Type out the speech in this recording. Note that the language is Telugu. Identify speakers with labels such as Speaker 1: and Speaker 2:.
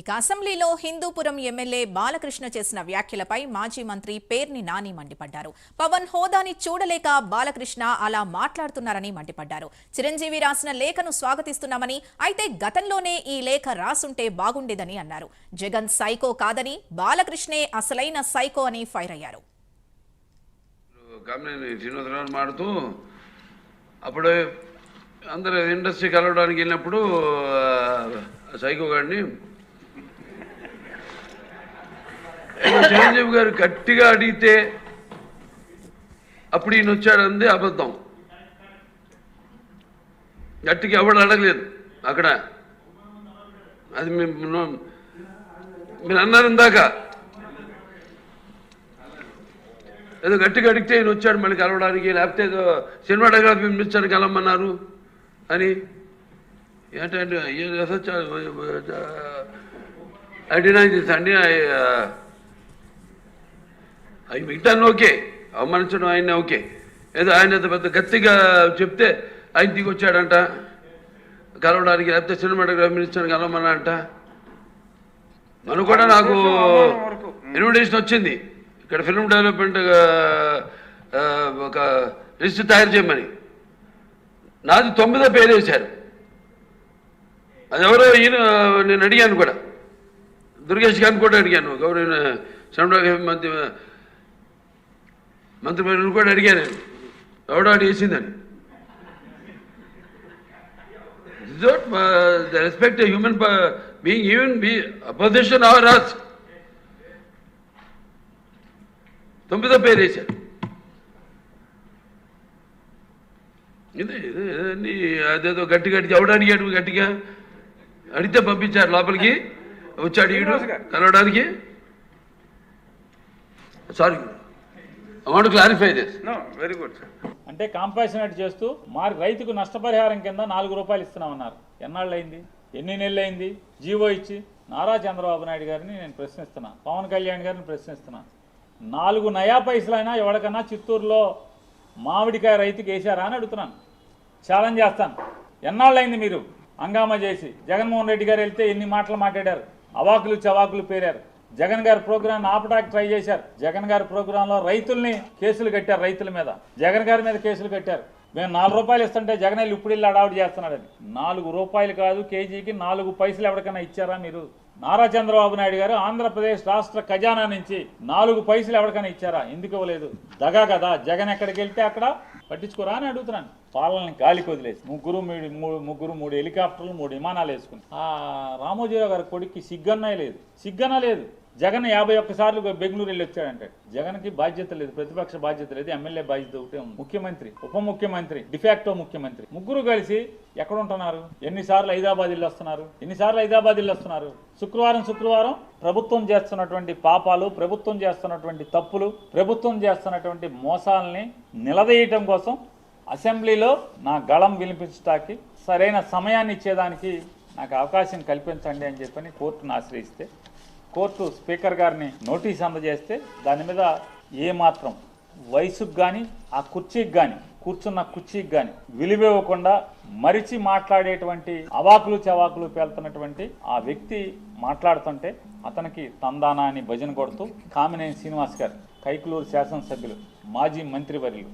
Speaker 1: ఇక అసెంబ్లీలో హిందూపురం ఎమ్మెల్యే బాలకృష్ణ చేసిన వ్యాఖ్యలపై మాజీ మంత్రి పేర్ని నాని మండిపడ్డారు. పవన్ హోదాని చూడలేక బాలకృష్ణ అలా మాట్లాడుతున్నారని మండిపడ్డారు. చిరంజీవి రాసిన లేఖను స్వాగతిస్తున్నామని అయితే గతంలోనే ఈ లేఖ రాసుంటే బాగుండేదని అన్నారు. జగన్ సైకో కాదని బాలకృష్ణే అసలైన సైకో అని ఫైర్ అయ్యారు.
Speaker 2: మాడుతూ అప్పుడు అందరు ఇండస్ట్రీ కలవడానికి వెళ్ళినప్పుడు సైకో గారిని ఏదో చిరంజీవి గారు గట్టిగా అడిగితే అప్పుడు ఈయన వచ్చాడంది అబద్ధం. గట్టిగా ఎవడు అడగలేదు అక్కడ. అది మేము మీరు అన్నారు ఇందాక. ఏదో గట్టిగా అడిగితే ఈయన వచ్చాడు మళ్ళీ కలవడానికి లేకపోతే ఏదో సినిమాటోగ్రఫీ మినిస్టర్ కలవమన్నారు అని. ఏంటంటే ఐ డినై దిస్ అండి అవి మిగతాన్ని ఓకే. అవమానించడం ఆయన ఓకే. ఏదో ఆయన పెద్ద గట్టిగా చెప్తే ఆయన దిగొచ్చాడంట. కలవడానికి లేకపోతే సినిమాటోగ్రఫీ మినిస్టర్ని కలవమన్నా అంట మనం కూడా నాకు ఇన్విటేషన్ వచ్చింది. ఇక్కడ ఫిల్మ్ డెవలప్మెంట్ ఒక లిస్ట్ తయారు చేయమని. నాది తొమ్మిదో పేరు వేశారు. అది ఎవరో ఈయన నేను అడిగాను కూడా. దుర్గేష్ గారిని కూడా అడిగాను. గౌరవ సినిమాటోగ్రఫీ మంత్రి మంత్రి పేరు కూడా అడిగాను. నేను. ఎవడో అడి వేసిందని respect human being even be opposition our us తొమ్మిదో పేరు వేశారు. ఇదే అన్ని అదేదో గట్టి గట్టి ఎవడు అడిగాడు గట్టిగా అడిగితే పంపించారు లోపలికి. వచ్చాడు ఈడు కలవడానికి. Sorry want clarify this
Speaker 3: no very good sir
Speaker 4: అంటే కాంపాషనేట్ చేస్తూ మారి రైతుకు నష్టపరిహారం కింద నాలుగు రూపాయలు ఇస్తున్నామన్నారు ఎన్నాళ్ళు అయింది ఎన్ని నెలలు అయింది జీవో ఇచ్చి నారా చంద్రబాబు నాయుడు గారిని నేను ప్రశ్నిస్తున్నా. పవన్ కళ్యాణ్ గారిని ప్రశ్నిస్తున్నా. నాలుగు నయా పైసలైనా ఎవరికన్నా చిత్తూరులో మామిడికాయ రైతుకి వేశారా అని అడుగుతున్నాను. ఛాలెంజ్ చేస్తాను. ఎన్నాళ్ళు అయింది మీరు? హంగామా చేసి. జగన్మోహన్ రెడ్డి గారు వెళ్తే ఎన్ని మాటలు మాట్లాడారు? అవాకులు చవాకులు పేరారు. జగన్ గారి ప్రోగ్రాం ఆపడానికి ట్రై చేశారు. జగన్ గారి ప్రోగ్రాంలో రైతుల్ని కేసులు కట్టారు రైతుల మీద. జగన్ గారి మీద కేసులు కట్టారు. మేము నాలుగు రూపాయలు ఇస్తుంటే జగన్ ఇప్పుడు ఇల్లు అడావుడు చేస్తున్నాడని నాలుగు రూపాయలు కాదు కేజీకి నాలుగు పైసలు ఎవరికైనా ఇచ్చారా మీరు? నారా చంద్రబాబు నాయుడు గారు ఆంధ్రప్రదేశ్ రాష్ట్ర ఖజానా నుంచి నాలుగు పైసలు ఎవరికైనా ఇచ్చారా? ఎందుకు ఇవ్వలేదు? దగా కదా. జగన్ ఎక్కడికి వెళ్తే అక్కడ? పట్టించుకోరా అని అడుగుతున్నాను. పాలనని గాలికి వదిలేసి ముగ్గురు మూడు మూడు ముగ్గురు మూడు హెలికాప్టర్లు మూడు విమానాలు వేసుకుని. ఆ రామోజీరావు గారి కొడుక్కి సిగ్గన్నా లేదు. సిగ్గన్నా లేదు. జగన్ యాభై ఒక్కసార్లు బెంగళూరు వెళ్ళి వచ్చాడంటే జగన్కి బాధ్యత లేదు ప్రతిపక్ష బాధ్యత లేదు ఎమ్మెల్యే బాధ్యత ఒకటే ముఖ్యమంత్రి ఉప ముఖ్యమంత్రి డిఫాక్టో ముఖ్యమంత్రి. ముగ్గురు కలిసి ఎక్కడ ఉంటున్నారు? ఎన్నిసార్లు హైదరాబాద్ ఇల్లు వస్తున్నారు? ఎన్నిసార్లు హైదరాబాద్ ఇల్లు వస్తున్నారు? శుక్రవారం శుక్రవారం ప్రభుత్వం చేస్తున్నటువంటి పాపాలు ప్రభుత్వం చేస్తున్నటువంటి తప్పులు ప్రభుత్వం చేస్తున్నటువంటి మోసాలని నిలదీయటం కోసం అసెంబ్లీలో నా గళం వినిపించడానికి సరైన సమయాన్ని ఇచ్చేదానికి నాకు అవకాశం కల్పించండి అని చెప్పని కోర్టును ఆశ్రయిస్తే కోర్టు స్పీకర్ గారిని నోటీస్ అందజేస్తే దాని మీద ఏమాత్రం వయసుకు కానీ ఆ కుర్చీకి కానీ కూర్చున్న కుర్చీకి కానీ విలువివ్వకుండా మరిచి మాట్లాడేటువంటి అవాకులు చవాకులు పేలుతున్నటువంటి ఆ వ్యక్తి మాట్లాడుతుంటే అతనికి తందానా అని భజన కొడుతూ కామినేని శ్రీనివాస్ గారు కైకులూరు శాసనసభ్యులు మాజీ మంత్రివర్యులు.